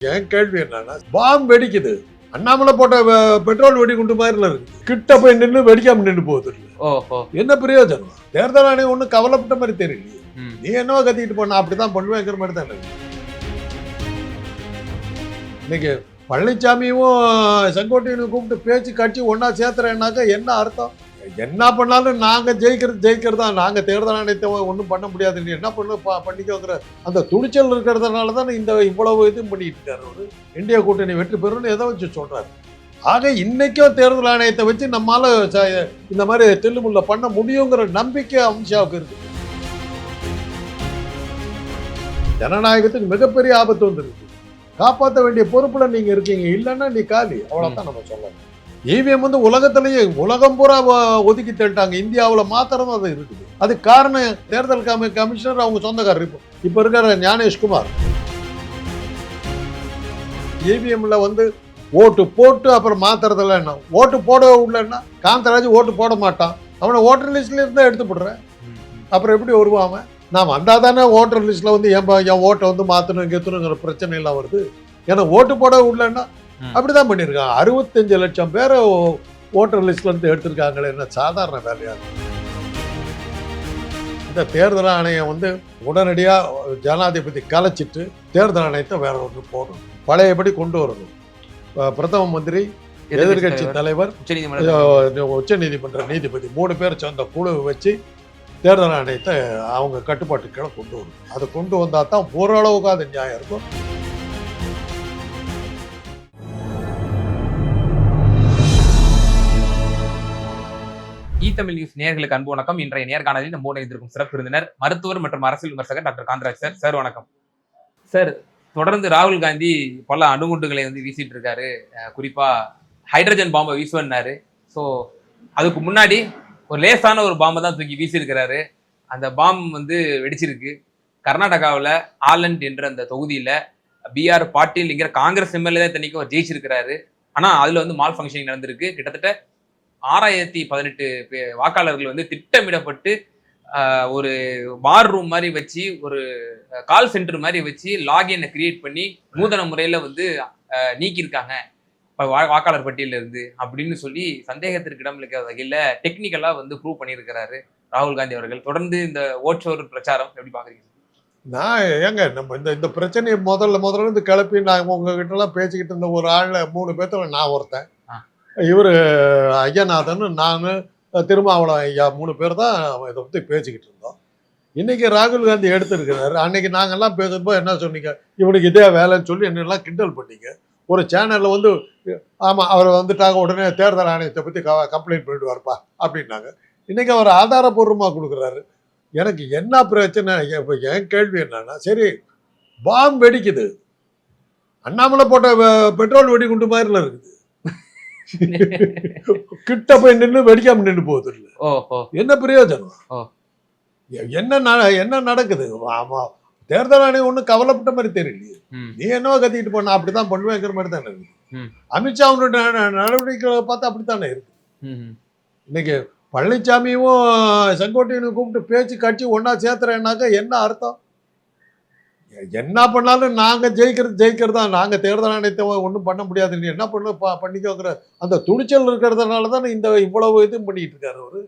என் கேள்வி என்னன்னா பாம் வெடிக்குது. அண்ணாமலை போட்ட பெட்ரோல் வெடிகுண்டு மாதிரில இருக்கு. கிட்ட போய் நின்று வெடிக்காம நின்று போகுது என்ன பிரயோஜனம்? தேர்தல் ஆணையம் ஒன்றும் கவலைப்பட்ட மாதிரி தெரியலையே. ம். நீ என்னவோ கத்திட்டு போன அப்படிதான் பண்ணுவேங்கிற மாதிரி தான் இருக்கு. இன்னைக்கு பழனிசாமியும் செங்கோட்டையனும் கூப்பிட்டு பேச்சு கட்சி ஒன்னா சேர்த்துறேன்னாக்கா என்ன அர்த்தம்? என்ன பண்ணாலும் நாங்க ஜெயிக்கிறது ஜெயிக்கிறது தான் நாங்க தேர்தல் ஆணையத்தை ஒன்றும் பண்ண முடியாது. நீ என்ன பண்ணு ப- பண்ணிக்கோங்கிற அந்த துணிச்சல் இருக்கிறதுனால தான் இந்த இவ்வளவு இதுவும் பண்ணிட்டு இருக்காரு அவரு. இந்தியா கூட்டணி வெற்றி பெறும்னு எதை வச்சு சொல்றாரு? ஆக இன்னைக்கும் தேர்தல் ஆணையத்தை வச்சு நம்மால ச- இந்த மாதிரி தில்லுமுல்ல பண்ண முடியுங்கிற நம்பிக்கை அமித்ஷாவுக்கு இருக்கு. ஜனநாயகத்துக்கு மிகப்பெரிய ஆபத்து வந்துருக்கு. காப்பாற்ற வேண்டிய பொறுப்புல நீங்க இருக்கீங்க. இல்லைன்னா நீ காலி. அவ்வளவுதான் நம்ம சொல்லலாம் இவிஎம் வந்து உலகத்திலேயே உலகம் பூரா ஒதுக்கி தள்ளிட்டாங்க. இந்தியாவில் மாத்திரம் அது இருக்குது. அது காரணம் தேர்தல் கமி கமிஷனர் அவங்க சொந்தக்காரர் இப்போ. இப்போ இருக்கிற ஞானேஷ்குமார் இவிஎம்ல வந்து ஓட்டு போட்டு அப்புறம் மாத்துறதுல என்ன? ஓட்டு போட உள்ளன்னா காந்தராஜ் ஓட்டு போட மாட்டான். அவனை ஓட்டர் லிஸ்ட்ல இருந்தா எடுத்து போடுறேன். அப்புறம் எப்படி வருவான் நான் வந்தால் தானே ஓட்டர் லிஸ்ட்டில் வந்து என் என் ஓட்டை வந்து மாற்றணும் கெத்தணுங்கிற பிரச்சனை எல்லாம் வருது. ஏன்னா ஓட்டு போட உள்ளன்னா ம். அப்படி தான் பண்ணியிருக்காங்க. அறுபத்தஞ்சு லட்சம் பேரை ஓட்டர் லிஸ்ட்லேருந்து எடுத்திருக்காங்களே என்ன சாதாரண வேலையா? இந்த தேர்தல் ஆணையம் வந்து உடனடியாக ஜனாதிபதி கலைச்சிட்டு தேர்தல் ஆணையத்தை வேற ஒன்று போடணும். பழையபடி கொண்டு வரணும். பிரதம மந்திரி எதிர்கட்சி தலைவர் உச்ச நீதிமன்ற நீதிபதி மூணு பேர் சேர்ந்த குழுவை வச்சு தேர்தல் ஆணையத்தை அவங்க கட்டுப்பாட்டு கீழே கொண்டு வரணும். அதை கொண்டு வந்தா தான் ஓரளவுக்கு அது நியாயம் இருக்கும். தமிழ் நியூஸ் நேயர்களுக்கு அன்பு வணக்கம். இன்றைய நேர்காணலில் நம்ம இணைந்திருக்கும் சிறப்பு விருந்தினர் மருத்துவர் மற்றும் அரசியல் விமர்சகர் டாக்டர் காந்தராஜ் சார். சார் வணக்கம். சார் தொடர்ந்து ராகுல் காந்தி பல அணுகுண்டுகளை வந்து வீசிட்டு இருக்காரு. குறிப்பா ஹைட்ரஜன் பாம்பை வீசுவன்னாரு. ஸோ அதுக்கு முன்னாடி ஒரு லேசான ஒரு பாம்பை தான் தூக்கி வீசியிருக்கிறாரு. அந்த பாம் வந்து வெடிச்சிருக்கு. கர்நாடகாவில் ஆலண்ட் என்ற அந்த தொகுதியில் பிஆர் பாட்டீல்ங்கிற காங்கிரஸ் எம்எல்ஏ தான் இத்தனைக்கும் ஜெயிச்சிருக்கிறாரு. ஆனால் அதில் வந்து மால் ஃபங்க்ஷனிங் நடந்திருக்கு. கிட்டத்தட்ட ஆறாயிரத்தி பதினெட்டு பே- வாக்காளர்கள் வந்து திட்டமிடப்பட்டு ஒரு பார் ரூம் மாதிரி வச்சு ஒரு கால் சென்டர் மாதிரி வச்சு லாகினை கிரியேட் பண்ணி நூதன முறையில் வந்து நீக்கியிருக்காங்க. இப்போ வா வாக்காளர் பட்டியலில் இருந்து அப்படின்னு சொல்லி சந்தேகத்திற்கு இடமளிக்காத வகையில் டெக்னிக்கலாக வந்து ப்ரூவ் பண்ணியிருக்கிறாரு ராகுல் காந்தி அவர்கள். தொடர்ந்து இந்த ஓட்சோர் பிரச்சாரம் எப்படி பார்க்குறீங்க நான் ஏங்க நம்ம இந்த இந்த பிரச்சனையை முதல்ல முதல்ல இருந்து கிளப்பி நான் உங்ககிட்ட எல்லாம் பேசிக்கிட்டு இருந்த ஒரு ஆளில் மூணு பேர்த்தில் நான் ஒருத்தன். இவர் ஐயநாதன் நான் திருமாவளம் ஐயா மூணு பேர் தான் இதை பற்றி பேசிக்கிட்டு இருந்தோம். இன்னைக்கு ராகுல் காந்தி எடுத்திருக்கிறாரு. அன்னைக்கு நாங்கள்லாம் பேசுகிறப்போ என்ன சொன்னீங்க? இவனுக்கு இதே வேலைன்னு சொல்லி என்னெல்லாம் கிண்டல் பண்ணீங்க. ஒரு சேனலில் வந்து ஆமாம் அவர் வந்துட்டாங்க உடனே தேர்தல் ஆணையத்தை பற்றி க கம்ப்ளைண்ட் பண்ணிட்டு வரப்பா அப்படின்னாங்க. இன்றைக்கி அவர் ஆதாரபூர்வமாக கொடுக்குறாரு. எனக்கு என்ன பிரச்சனை? இப்போ என் கேள்வி என்னன்னா சரி பாம் வெடிக்குது. அண்ணாமலை போட்ட பெட்ரோல் வெடிகுண்டு மாதிரில இருக்குது. கிட்ட போய் நின்று வெடிக்காம நின்று போகுது இல்ல. என்ன பிரயோஜனம்? என்ன என்ன நடக்குது? ஆமா தேர்தல் ஆணையம் ஒன்றும் கவலைப்பட்ட மாதிரி தெரியலையே. நீ என்னவோ கத்திட்டு போன அப்படிதான் பண்ணுவேங்கிற மாதிரி தானே இருக்கு. அமித்ஷா அவனுடைய நடவடிக்கைகளை பார்த்தா அப்படித்தானே இருக்கு. இன்னைக்கு பழனிசாமியும் செங்கோட்டையனும் கூப்பிட்டு பேச்சு கட்சி ஒன்னா சேர்த்துறேன்னாக்கா என்ன அர்த்தம்? என்ன பண்ணாலும் நாங்க ஜெயிக்கிறது ஜெயிக்கிறது? தான் நாங்க தேர்தல் ஆணையத்தை ஒன்றும் பண்ண முடியாது நீ என்ன பண்ண ப- பண்ணிக்கோங்கிற அந்த துணிச்சல் இருக்கிறதுனால தான் இந்த இவ்வளவு இதுவும் பண்ணிட்டு இருக்காரு அவரு.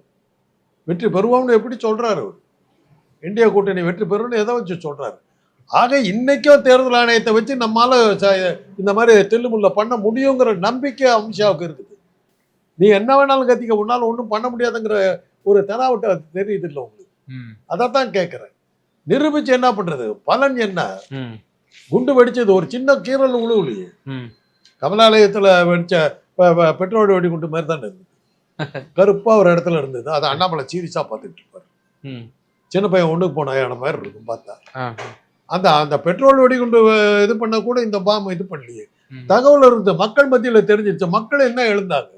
வெற்றி பெறுவோம்னு எப்படி சொல்றாரு அவர்? இந்தியா கூட்டணி வெற்றி பெறும்னு எதை வச்சு சொல்றாரு? ஆக இன்னைக்கும் தேர்தல் ஆணையத்தை வச்சு நம்மால ச- இந்த மாதிரி தில்லுமுல்ல பண்ண முடியுங்கிற நம்பிக்கை அமித்ஷாவுக்கு இருக்குது. நீ என்ன வேணாலும் கத்திக்க உன்னால ஒன்றும் பண்ண முடியாதுங்கிற ஒரு தெனாவட்ட தெரியுது இல்லை உங்களுக்கு? ம். அதைத்தான் கேட்குறேன் நிரூபிச்சு என்ன பண்றது? பலன் என்ன? குண்டு வெடிச்சது ஒரு சின்ன கீரல் உழுவுலையே கமலாலயத்துல வெடிச்ச பெட்ரோல் வெடிகுண்டு மாதிரி தானே இருந்தது. கருப்பா ஒரு இடத்துல இருந்தது. அதை அண்ணாமலை சீரியஸா பார்த்துட்டு இருப்பாரு. சின்ன பையன் ஒண்ணுக்கு போன மாதிரி இருக்கும் பார்த்தா. அந்த அந்த பெட்ரோல் வெடிகுண்டு இது பண்ண கூட இந்த பாம் இது பண்ணலையே. தகவல் இருந்து மக்கள் மத்தியில தெரிஞ்சிருச்சு. மக்கள் என்ன எழுந்தாங்க.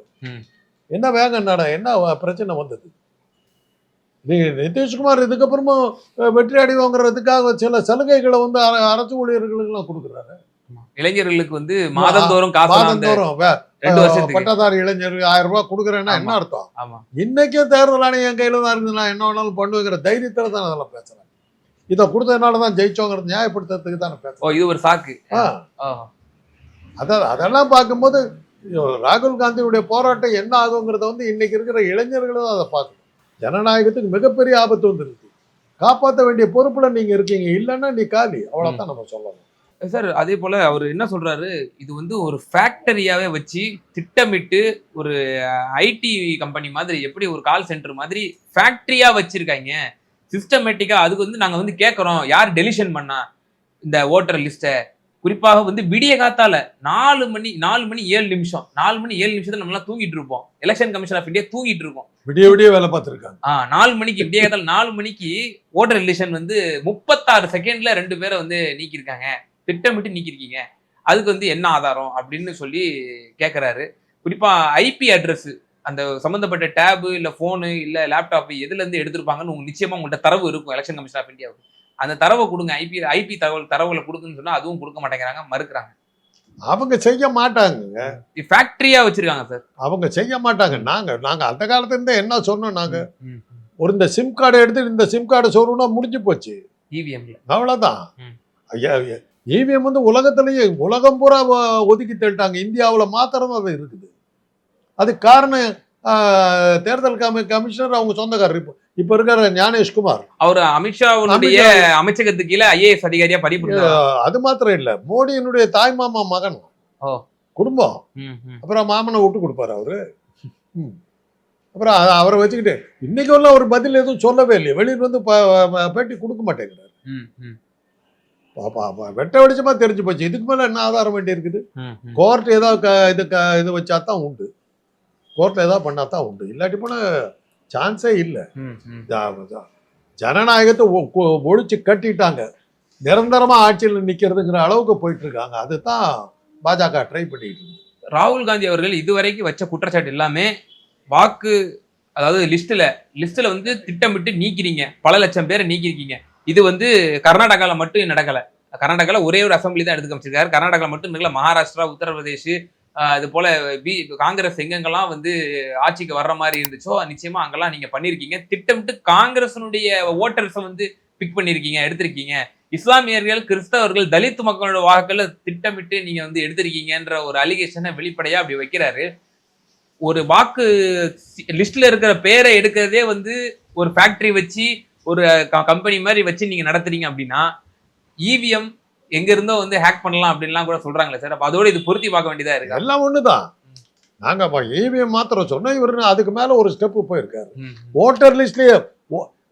என்ன வேக நட? என்ன பிரச்சனை வந்தது? நிதிஷ்குமார் இதுக்கப்புறமும் வெற்றி அடைவோங்கிறதுக்காக சில சலுகைகளை வந்து அர- அரசு ஊழியர்களுக்கெல்லாம் கொடுக்குறாரு. இளைஞர்களுக்கு வந்து மாதந்தோறும் மாதந்தோறும் பட்டதாரி இளைஞருக்கு ஆயிரம் ரூபாய் கொடுக்குறேன்னா என்ன. அர்த்தம்? இன்னைக்கும் தேர்தல் ஆணையம் என் கையில தான் இருந்து நான் என்ன வேணாலும் பண்ணுவேங்கிற தைரியத்துல தான் அதெல்லாம் பேசுறேன். இதை கொடுத்ததுனால தான் ஜெயிச்சோங்கிறது நியாயப்படுத்துறதுக்கு தானே பேசுறேன். இது ஒரு சாக்கு. அதான் அதெல்லாம் பார்க்கும்போது ராகுல் காந்தியுடைய போராட்டம் என்ன ஆகுங்கிறத வந்து இன்னைக்கு இருக்கிற இளைஞர்களும் அதை பார்க்கணும். ஜனநாயகத்துக்கு மிகப்பெரிய ஆபத்து வந்துருக்கு காப்பாற்ற வேண்டிய பொறுப்புல நீங்க இருக்கீங்க. இல்லைன்னா நீ காலி. அவ்வளவுதான் நம்ம சொல்லணும். சார் அதே போல அவர் என்ன சொல்றாரு? இது வந்து ஒரு ஃபேக்டரியாவே வச்சு திட்டமிட்டு ஒரு ஐடி கம்பெனி மாதிரி எப்படி ஒரு கால் சென்டர் மாதிரி ஃபேக்டரியா வச்சிருக்காங்க. சிஸ்டமேட்டிக்கா அதுக்கு வந்து நாங்க வந்து கேட்கறோம் யார் டெலிஷன் பண்ணா? இந்த ஓட்டர் லிஸ்ட்டை குறிப்பாக வந்து விடிய காத்தால நாலு மணி நாலு மணி ஏழு நிமிஷம். நாலு மணி ஏழு நிமிஷத்துல நம்மளாம் தூங்கிட்டு இருப்போம். எலெக்ஷன் கமிஷன் ஆஃப் இந்தியா தூங்கிட்டு இருக்கோம் விடிய விடிய வேலை பார்த்துருக்காங்க. ஆ நாலு மணிக்கு விடிய காத்தால நாலு மணிக்கு ஓட்டர் ரிலேஷன் வந்து முப்பத்தாறு செகண்ட்ல ரெண்டு பேரை வந்து நீக்கியிருக்காங்க. திட்டமிட்டு நீக்கியிருக்கீங்க. அதுக்கு வந்து என்ன ஆதாரம் அப்படின்னு சொல்லி கேட்குறாரு குறிப்பா ஐபி அட்ரஸ் அந்த சம்மந்தப்பட்ட டேபு இல்ல ஃபோனு இல்ல லேப்டாப் எதுல இருந்து எடுத்திருப்பாங்கன்னு உங்களுக்கு நிச்சயமா உங்கள்கிட்ட தரவு இருக்கும் எலெக்ஷன் கமிஷன் ஆஃப் இந்தியாவுக்கு அந்த தரவை கொடுங்க. ஐபி ஐபி தகவல் தரவுகளை கொடுக்குன்னு சொன்னா அதுவும் கொடுக்க மாட்டேங்கிறாங்க மறுக்கிறாங்க. அவங்க செய்ய மாட்டாங்க ஃபேக்டரியா வச்சிருக்காங்க சார் அவங்க செய்ய மாட்டாங்க. நாங்க நாங்க அந்த காலத்துல இருந்தே என்ன சொன்னோம் நாங்க? ஒரு இந்த சிம் கார்டை எடுத்து இந்த சிம் கார்டை சொல்லணும்னா முடிஞ்சு போச்சு. இவிஎம்ல அவ்வளவுதான். ம். ஐயா இவிஎம் வந்து உலகத்திலேயே உலகம் பூரா ஒதுக்கி தள்ளிட்டாங்க. இந்தியாவுல மாத்திரம் அது இருக்குது. அதுக்கு காரணம் தேர்தல் கமி கமிஷனர் அவங்க சொந்தக்காரர். இப்போ இப்போ இருக்கிற ஞானேஷ்குமார் அவர் அமித்ஷாவுடைய அமைச்சகத்துக்கு கீழே ஐஏஎஸ் அதிகாரியா. ஆஹ், அது மாத்திரம் இல்ல. மோடியினுடைய தாய் மாமா மகன். குடும்பம். அப்புறம் மாமனை விட்டு கொடுப்பாரு அவரு. அப்புறம் அவரை வச்சுக்கிட்டு இன்னைக்கு உள்ள ஒரு பதில் எதுவும் சொல்லவே இல்லையே. வெளியில் வந்து பேட்டி கொடுக்க மாட்டேங்கிறார். வெட்ட வெளிச்சமா தெரிஞ்சு போச்சு. இதுக்கு மேல என்ன ஆதாரம் வேண்டி இருக்குது கோர்ட் ஏதாவது இது இது வச்சா தான் உண்டு. கோர்ட்ல ஏதாவது பண்ணா தான் உண்டு. இல்லாட்டி போனா சான்ஸே இல்லை. ஜனநாயகத்தை ஒழிச்சு கட்டிட்டாங்க. நிரந்தரமா ஆட்சியில் நிக்கிறதுங்கிற அளவுக்கு போயிட்டு இருக்காங்க அதுதான் பாஜக ட்ரை பண்ணிட்டு இருக்கு. ராகுல் காந்தி அவர்கள் இதுவரைக்கும் வச்ச குற்றச்சாட்டு எல்லாமே வாக்கு அதாவது லிஸ்ட்ல லிஸ்ட்ல வந்து திட்டமிட்டு நீக்கிறீங்க. பல லட்சம் பேரை நீக்கிருக்கீங்க. இது வந்து கர்நாடகால மட்டும் நடக்கல. கர்நாடகால ஒரே ஒரு அசம்பிளி தான் எடுத்து காமிச்சிருக்காரு. கர்நாடகால மட்டும் நடக்கல மகாராஷ்டிரா உத்தரப்பிரதேஷ் இது போல பி காங்கிரஸ் எங்கெங்கெல்லாம் வந்து ஆட்சிக்கு வர்ற மாதிரி இருந்துச்சோ நிச்சயமா அங்கெல்லாம் நீங்க பண்ணிருக்கீங்க. திட்டமிட்டு காங்கிரஸினுடைய ஓட்டர்ஸை வந்து பிக் பண்ணிருக்கீங்க எடுத்திருக்கீங்க. இஸ்லாமியர்கள் கிறிஸ்தவர்கள் தலித் மக்களோட வாக்குகளை திட்டமிட்டு நீங்க வந்து எடுத்திருக்கீங்கன்ற ஒரு அலிகேஷனை வெளிப்படையா அப்படி வைக்கிறாரு. ஒரு வாக்கு லிஸ்ட்ல இருக்கிற பேரை எடுக்கிறதே வந்து ஒரு ஃபேக்டரி வச்சு ஒரு கம்பெனி மாதிரி வச்சு நீங்க நடத்துறீங்க அப்படின்னா இவிஎம் எங்க இருந்தோ வந்து ஹேக் பண்ணலாம் அப்படின்லாம் கூட சொல்றாங்களே சார். அப்ப அதோட இது பொருத்தி பார்க்க வேண்டியதா இருக்கு. எல்லாம் ஒண்ணுதான். நாங்க அப்ப ஏவிஎம் மாத்திரம் சொன்னோம். இவரு அதுக்கு மேல ஒரு ஸ்டெப் போயிருக்காரு. ஓட்டர் லிஸ்ட்லயே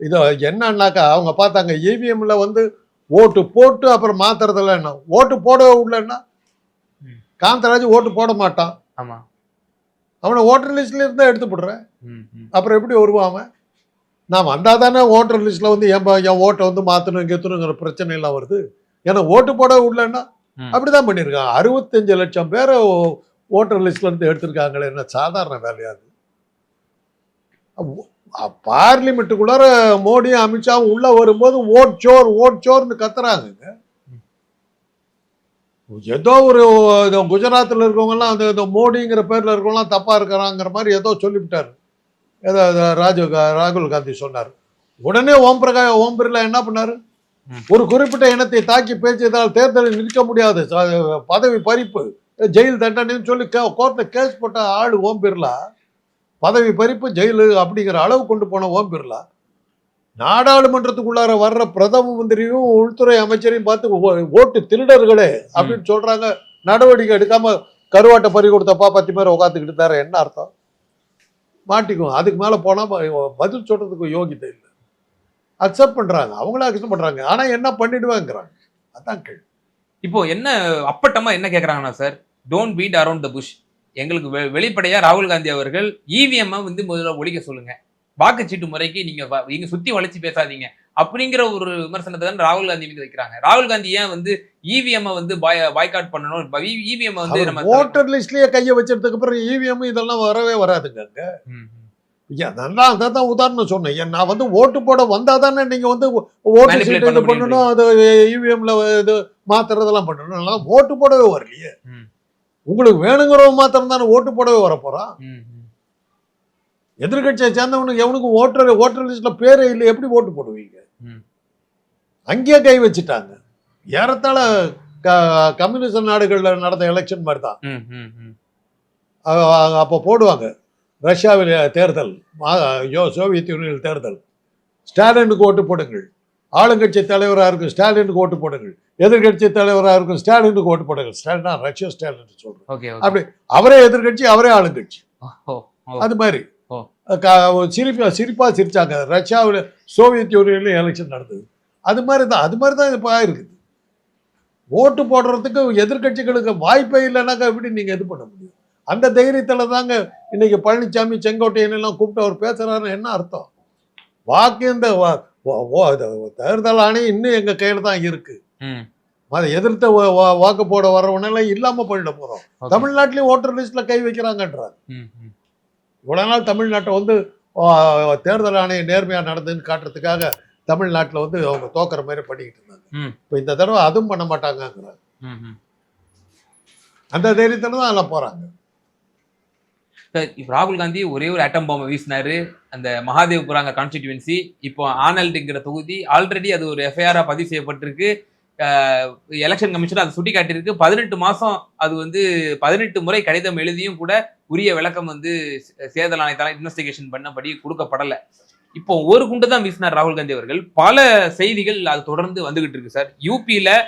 இது என்னன்னாக்கா அவங்க பார்த்தாங்க இவிஎம்ல வந்து ஓட்டு போட்டு அப்புறம் மாத்துறதுல என்ன? ஓட்டு போட உள்ளன்னா ம். காந்தராஜ் ஓட்டு போட மாட்டான். ஆமா. அவனை ஓட்டர் லிஸ்ட்ல இருந்தா எடுத்து போடுறேன். அப்புறம் எப்படி வருவான் நான் வந்தா தானே ஓட்டர் லிஸ்ட்ல வந்து என் என் ஓட்டை வந்து மாத்தணும் கெத்தணுங்கிற பிரச்சனை எல்லாம் வருது. ஏன்னா ஓட்டு போட ம். அப்படிதான் பண்ணியிருக்காங்க. அறுபத்தஞ்சு லட்சம் பேரை ஓட்டர் லிஸ்ட்ல இருந்து எடுத்திருக்காங்களே என்ன சாதாரண வேலையாது பார்லிமெண்ட்டுக்குள்ளார மோடியும் அமித்ஷாவும் உள்ள வரும்போது ஓட் சோர் ஓட் சோர்னு கத்துறாங்க ஏதோ ஒரு குஜராத்தில் இருக்கவங்கலாம் அந்த மோடிங்கிற பேர்ல இருக்கவங்கலாம் தப்பா இருக்கிறாங்கிற மாதிரி ஏதோ சொல்லிவிட்டாரு. ஏதோ ராஜீவ் ராகுல் காந்தி சொன்னார். உடனே ஓம் பிரகாஷ் ஓம் பிர்லா என்ன பண்ணாரு. ஒரு குறிப்பிட்ட இனத்தை தாக்கி பேசியதால் தேர்தலில் நிற்க முடியாது. பதவி பறிப்பு ஜெயில் தண்டனைன்னு சொல்லி கோர்ட்டில் கேஸ் போட்ட ஆளு ஓம் பிர்லா. பதவி பறிப்பு ஜெயிலு அப்படிங்கிற அளவு கொண்டு போன ஓம் பிர்லா. நாடாளுமன்றத்துக்குள்ளார வர்ற பிரதம மந்திரியும் உள்துறை அமைச்சரையும் பார்த்து ஓ- ஓட்டு திருடர்களே அப்படின்னு சொல்றாங்க. நடவடிக்கை எடுக்காம கருவாட்டை பறி கொடுத்தப்பா பத்து பேர் உட்காந்துக்கிட்டு தர என்ன அர்த்தம்? மாட்டிக்கும் அதுக்கு மேல போனா பதில் சொல்றதுக்கு யோகிதை இல்லை. அக்செப்ட் பண்றாங்க. அவங்களும் அக்செப்ட் பண்றாங்க. ஆனா என்ன பண்ணிடுவேங்கிறாங்க. அதான் கேள்வி. இப்போ என்ன அப்பட்டமா என்ன கேக்குறாங்கன்னா sir don't beat around the bush எங்களுக்கு வெ- வெளிப்படையா ராகுல் காந்தி அவர்கள் இவிஎம் வந்து முதல்ல ஒழிக்க சொல்லுங்க. வாக்குச்சீட்டு முறைக்கு நீங்க வ- நீங்க சுத்தி வளைச்சு பேசாதீங்க. அப்படிங்கிற ஒரு விமர்சனத்தை தான் ராகுல் காந்தி மீது வைக்கிறாங்க. ராகுல் காந்தி ஏன் வந்து இவிஎம் வந்து பாய்காட் பண்ணணும்? இவிஎம் வந்து நம்ம ஓட்டர் லிஸ்ட்லயே கையை வச்சதுக்கு அப்புறம் இவிஎம் இதெல்லாம் வரவே வராதுங்க தான் அதை தான் உதாரணம் சொன்னேன். நான் வந்து ஓட்டு போட வந்தா தானே நீங்க வந்து ஓட்டு சீட்டு இது பண்ணணும் அது இவிஎம்ல இது மாத்துறதெல்லாம் பண்ணணும். அதனால ஓட்டு போடவே வரலையே. உங்களுக்கு வேணுங்கிறவங்க மாத்திரம் தானே ஓட்டு போடவே வர போறான் ம், ம். எதிர்கட்சியை சேர்ந்தவனுக்கு எவனுக்கும் ஓட்டர் ஓட்டர் லிஸ்ட்ல பேரே இல்லை எப்படி ஓட்டு போடுவீங்க. அங்கேயே கை வச்சுட்டாங்க. ஏறத்தாழ கம்யூனிஸ்ட் நாடுகளில் நடந்த எலெக்ஷன் மாதிரி தான். அப்போ போடுவாங்க. ரஷ்யாவில் தேர்தல் யோ சோவியத் யூனியன் தேர்தல். ஸ்டாலினுக்கு ஓட்டு போடுங்கள். ஆளுங்கட்சி தலைவராக இருக்கும் ஸ்டாலினுக்கு ஓட்டு போடுங்கள். எதிர்க்கட்சி தலைவராக இருக்கும் ஸ்டாலினுக்கு ஓட்டு போடுங்கள். ஸ்டாலினா ரஷ்யா ஸ்டாலின் சொல்கிறேன் அப்படி அவரே எதிர்க்கட்சி அவரே ஆளுங்கட்சி. அது மாதிரி. சிரிப்பா சிரிப்பா சிரிச்சாங்க. ரஷ்யாவில் சோவியத் யூனியன்ல எலெக்ஷன் நடந்தது. அது மாதிரி தான் அது மாதிரி தான் இப்போ ஆயிருக்குது. ஓட்டு போடுறதுக்கு எதிர்க்கட்சிகளுக்கு வாய்ப்பே இல்லைனாக்கா எப்படி நீங்கள் இது பண்ண முடியும்? அந்த தைரியத்தில் தாங்க இன்னைக்கு பழனிசாமி செங்கோட்டையன் எல்லாம் கூப்பிட்டு அவர் பேசுறாருன்னு என்ன அர்த்தம் வாக்கு இந்த தேர்தல் ஆணையம் இன்னும் எங்கள் கையில் தான் இருக்கு ம் அதை எதிர்த்து வாக்கு போட வர்றவனெல்லாம் இல்லாமல் போயிட போகிறோம் ஓகே. தமிழ்நாட்டிலையும் ஓட்டர் லிஸ்ட்டில் கை வைக்கிறாங்கன்றார். இவ்வளோ நாள் தமிழ்நாட்டை வந்து தேர்தல் ஆணையம் நேர்மையாக நடந்துன்னு காட்டுறதுக்காக தமிழ்நாட்டில் வந்து அவங்க தோக்குற மாதிரி பண்ணிக்கிட்டு இருந்தாங்க. இப்போ இந்த தடவை அதுவும் பண்ண மாட்டாங்கங்கிறாங்க ம், ம். அந்த தைரியத்தில் தான் எல்லாம் போகிறாங்க சார் இப்போ ராகுல் காந்தி ஒரே ஒரு அட்டம் பாம்பை வீசினாரு. அந்த மகாதேவ்புராங்க கான்ஸ்டிடியூன்சி இப்போ ஆனல்டுங்கிற தொகுதி ஆல்ரெடி அது ஒரு எஃப்ஐஆராக பதிவு செய்யப்பட்டிருக்கு. எலெக்ஷன் கமிஷன் அதை சுட்டி காட்டியிருக்கு பதினெட்டு மாதம் அது வந்து பதினெட்டு முறை கடிதம் எழுதியும் கூட உரிய விளக்கம் வந்து சே- தேர்தல் ஆணையத்தால இன்வெஸ்டிகேஷன் பண்ணபடி கொடுக்கப்படலை. இப்போ ஒரு குண்டு தான் வீசினார் ராகுல் காந்தி அவர்கள். பல செய்திகள் அது தொடர்ந்து வந்துகிட்டு இருக்கு சார். யூபியில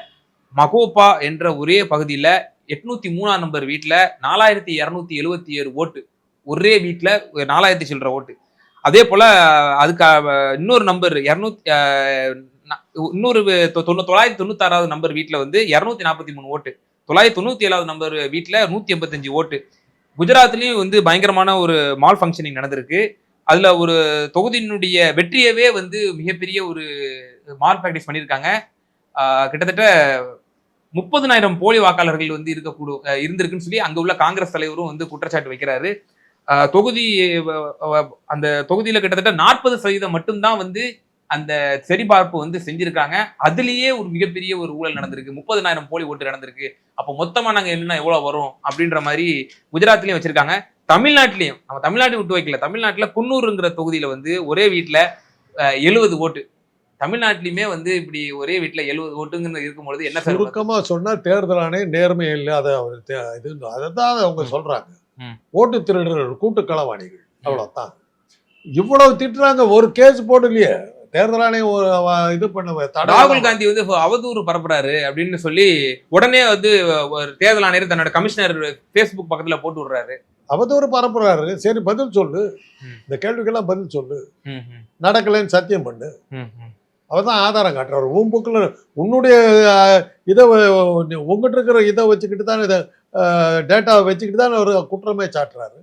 மகோபா என்ற ஒரே பகுதியில் எட்நூத்தி மூணாம் நம்பர் வீட்டில் நாலாயிரத்தி இரநூத்தி எழுபத்தி ஏழு ஓட்டு. ஒரே வீட்டில் ஒரு நாலாயிரத்தி சில்லற ஓட்டு. அதே போல் அதுக்கு இன்னொரு நம்பர் இரநூத்தி இன்னொரு தொ- தொண்ணூ- தொள்ளாயிரத்தி தொண்ணூத்தாறாவது நம்பர் வீட்டில் வந்து இரநூத்தி நாற்பத்தி மூணு ஓட்டு. தொள்ளாயிரத்தி தொண்ணூற்றி ஏழாவது நம்பர் வீட்டில் நூற்றி எண்பத்தஞ்சு ஓட்டு. குஜராத்லேயும் வந்து பயங்கரமான ஒரு மால் ஃபங்க்ஷனிங் நடந்திருக்கு. அதில் ஒரு தொகுதியினுடைய வெற்றியவே வந்து மிகப்பெரிய ஒரு மால் ப்ராக்டிஸ் பண்ணியிருக்காங்க. கிட்டத்தட்ட முப்பதுனாயிரம் போலி வாக்காளர்கள் வந்து இருக்கக்கூடும் இருந்திருக்குன்னு சொல்லி அங்கே உள்ள காங்கிரஸ் தலைவரும் வந்து குற்றச்சாட்டு வைக்கிறாரு. தொகுதி அந்த தொகுதியில கிட்டத்தட்ட நாற்பது சதவீதம் மட்டும்தான் வந்து அந்த சரிபார்ப்பு வந்து செஞ்சிருக்காங்க. அதுலயே ஒரு மிகப்பெரிய ஒரு ஊழல் நடந்திருக்கு. முப்பதுனாயிரம் போலி ஓட்டு நடந்திருக்கு. அப்போ மொத்தமா நாங்க என்ன எவ்வளவு வரும் அப்படின்ற மாதிரி குஜராத்லயும் வச்சிருக்காங்க. தமிழ்நாட்டிலையும் நம்ம தமிழ்நாட்டை விட்டு வைக்கல. தமிழ்நாட்டுல குன்னூருங்கிற தொகுதியில வந்து ஒரே வீட்டுல எழுபது ஓட்டு. தமிழ்நாட்டிலுமே வந்து இப்படி ஒரே வீட்டுல எழுபது ஓட்டுங்கிறது இருக்கும்பொழுது என்ன சார் சுருக்கமாக சொன்னால் தேர்தல் ஆணையம் நேர்மை இல்லாத இது அதை தான் அவங்க சொல்கிறாங்க. ஓட்டு திருடர்கள் கூட்டு களவாணிகள் அவ்வளோதான் இவ்வளவு திட்டுறாங்க ஒரு கேஸ் போடலையே. தேர்தல் ஆணையம் ஒரு இது பண்ண தடை ராகுல் காந்தி வந்து அவதூறு பரப்புறாரு அப்படின்னு சொல்லி உடனே வந்து ஒரு தேர்தல் ஆணையர் தன்னோட கமிஷனர் ஃபேஸ்புக் பக்கத்துல போட்டு விடுறாரு. அவதூறு பரப்புறாரு. சரி பதில் சொல்லு. இந்த கேள்விக்கெல்லாம் பதில் சொல்லு. நடக்கலைன்னு சத்தியம் பண்ணு. அவர் தான் ஆதாரம் காட்டுறாரு. உன் புக்கில் உன்னுடைய இதை உங்ககிட்ட இருக்கிற இதை வச்சுக்கிட்டு தான் இதை டேட்டாவை வச்சுக்கிட்டு தான் அவர் குற்றமே சாட்டுறாரு.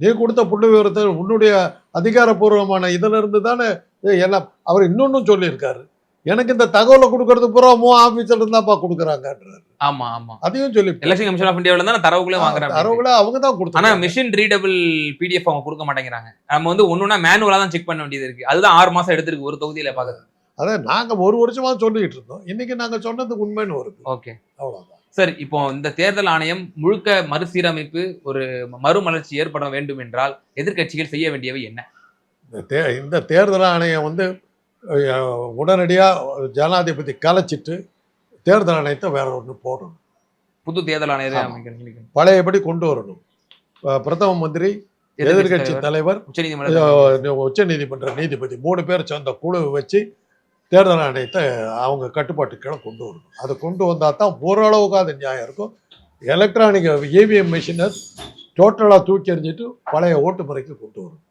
நீ கொடுத்த புள்ளி விவரத்தை உன்னுடைய அதிகாரப்பூர்வமான இதுல இருந்து தானே எல்லாம் அவர் இன்னொன்னும் சொல்லியிருக்காரு. எனக்கு இந்த தகவலை கொடுக்கறது பூரா மூ ஆஃபீஸில் இருந்தாப்பா கொடுக்குறாங்கன்றாரு. ஆமா ஆமா. அதையும் சொல்லி எலெக்ஷன் கமிஷன் ஆஃப் இந்தியாவில தான் தரவுகளே வாங்குறேன் தரவுகளை அவங்க தான் ஆனா கொடுத்தாங்க மிஷின் ரீடபிள் பிடிஎஃப் அவங்க கொடுக்க மாட்டேங்கிறாங்க. நம்ம வந்து ஒண்ணுனா மேனுவலா தான் செக் பண்ண வேண்டியது இருக்கு. அதுதான் ஆறு மாசம் எடுத்திருக்கு ஒரு தொகுதியில பாக்குறது அதான் நாங்கள் ஒரு வருஷமா சொல்லிக்கிட்டு இருந்தோம். இன்னைக்கு நாங்கள் சொன்னது உண்மைன்னு வருது ஓகே. அவ்வளோதான் சார் இப்போ இந்த தேர்தல் ஆணையம் முழுக்க மறுசீரமைப்பு ஒரு மறுமலர்ச்சி ஏற்பட வேண்டும் என்றால் எதிர்க்கட்சிகள் செய்ய வேண்டியவை என்ன? இந்த தே இந்த தேர்தல் ஆணையம் வந்து உடனடியாக ஜனாதிபதி கலைச்சிட்டு தேர்தல் ஆணையத்தை வேற ஒன்று போடணும். புது தேர்தல் ஆணையரை. பழையபடி கொண்டு வரணும். பிரதம மந்திரி எதிர்கட்சி தலைவர், உச்ச நீதிமன்ற நீதிபதி மூணு பேர் சேர்ந்த குழு வச்சு தேர்தல் ஆணையத்தை அவங்க கட்டுப்பாட்டு கீழே கொண்டு வரணும். அதை கொண்டு வந்தால் தான் ஓரளவுக்கு அது நியாயம் இருக்கும். எலக்ட்ரானிக் இவிஎம் மிஷினை டோட்டலாக தூக்கி எறிஞ்சிட்டு பழைய ஓட்டு முறைக்கு கொண்டு வரணும்.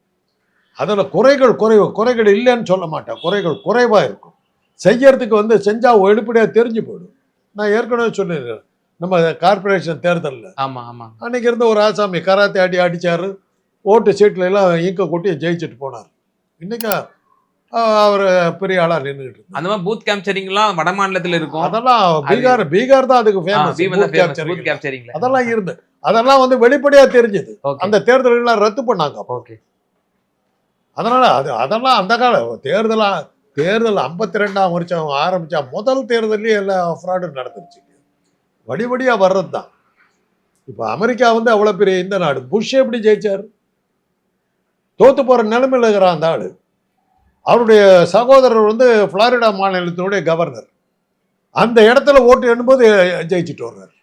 அதில் குறைகள் குறைவு குறைகள் இல்லைன்னு சொல்ல மாட்டேன். குறைகள் குறைவாக இருக்கும். செய்யறதுக்கு வந்து செஞ்சால் வெளிப்படையாக தெரிஞ்சு போயிடும். நான் ஏற்கனவே சொல்லியிருக்கேன். நம்ம கார்ப்பரேஷன் தேர்தலில் ஆமா ஆமா. அன்னைக்கு இருந்த ஒரு ஆசாமி கராத்தே அடி அடிச்சாரு. ஓட்டு சீட்ல எல்லாம் ஈக்க கொட்டி ஜெயிச்சுட்டு போனார். இன்னைக்கு அவர் பெரிய ஆளா நின்றுட்டு அந்த மாதிரி பூத் கேப்சரிங் எல்லாம் வட மாநிலத்துல இருக்கும். அதெல்லாம் பீகார் பீகார் தான் அதுக்கு ஃபேமஸ் பூத் கேப்சரிங்ல அதெல்லாம் இருந்து. அதெல்லாம் வந்து வெளிப்படையா தெரிஞ்சது. அந்த தேர்தல் எல்லாம் ரத்து பண்ணாங்க. ஓகே அதனால அது அதெல்லாம் அந்த கால தேர்தலா தேர்தல் ஐம்பத்தி ரெண்டாம் வருஷம் ஆரம்பிச்சா முதல் தேர்தல்லையே எல்லா ஃப்ராடும் நடந்துருச்சு. வடிவடியா வர்றது தான் இப்போ அமெரிக்கா வந்து அவ்வளோ பெரிய இந்த நாடு. புஷ் எப்படி ஜெயிச்சார்? தோத்து போற நிலைமையில் இருக்கிறான் அந்த ஆளு. அவருடைய சகோதரர் வந்து ஃப்ளாரிடா மாநிலத்தினுடைய கவர்னர். அந்த இடத்துல ஓட்டு எண்ணும்போது ஜெயிச்சுட்டு வர்றாரு.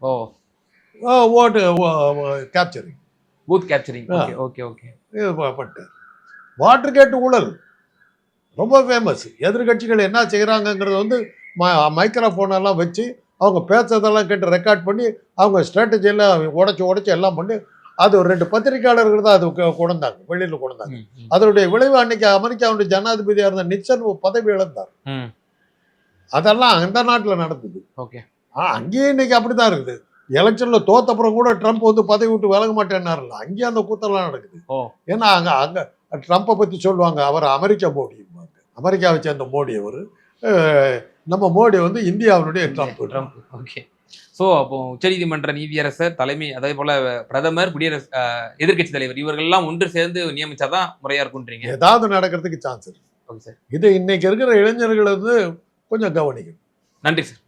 ஓ. ஓட்டு capturing booth capturing. Okay okay பட்டு வாட்டர் கேட் ஊழல். ரொம்ப ஃபேமஸ் எதிர்கட்சிகள் என்ன செய்கிறாங்கங்கிறத வந்து மைக்ரோஃபோன் எல்லாம் வச்சு அவங்க பேசுறதெல்லாம் கேட்டு ரெக்கார்ட் பண்ணி அவங்க எல்லாம் உடைச்சு உடைச்சு எல்லாம் பண்ணி அது ஒரு ரெண்டு பத்திரிக்கையாளர்கள் தான் அது கொண்டாங்க வெளியில் கொண்டாங்க அதனுடைய விளைவு அன்னைக்கு அமெரிக்காவுடைய ஜனாதிபதியாக இருந்த நிக்சன் பதவி இழந்தார். அதெல்லாம் அந்த நாட்டில் நடந்தது. ஓகே. ஆ அங்கேயும் இன்னைக்கு அப்படிதான் இருக்குது. எலெக்ஷன்ல தோத்தப்புறம் கூட ட்ரம்ப் வந்து பதவி விட்டு விலக மாட்டேன்னாருல அங்கேயும் அந்த கூத்தெல்லாம் நடக்குது. ஏன்னா அங்க அங்க ட்ரம்ப்பை பத்தி சொல்லுவாங்க அவர் அமெரிக்கா மோடிம்பாங்க அமெரிக்காவை சேர்ந்த மோடி அவர். நம்ம மோடி வந்து இந்தியாவினுடைய ட்ரம்ப். Trump okay. சோ அப்போ உச்சநீதிமன்ற நீதியரசர் தலைமை அதே போல பிரதமர் குடியரசு எதிர்கட்சி தலைவர் இவர்கள்லாம் ஒன்று சேர்ந்து நியமிச்சாதான் முறையா இருக்கும்ன்றீங்க ஏதாவது நடக்கிறதுக்கு சான்ஸ் ஓகே சார். இது இன்னைக்கு இருக்கிற இளைஞர்கள் வந்து கொஞ்சம் கவனிக்கணும். நன்றி சார்.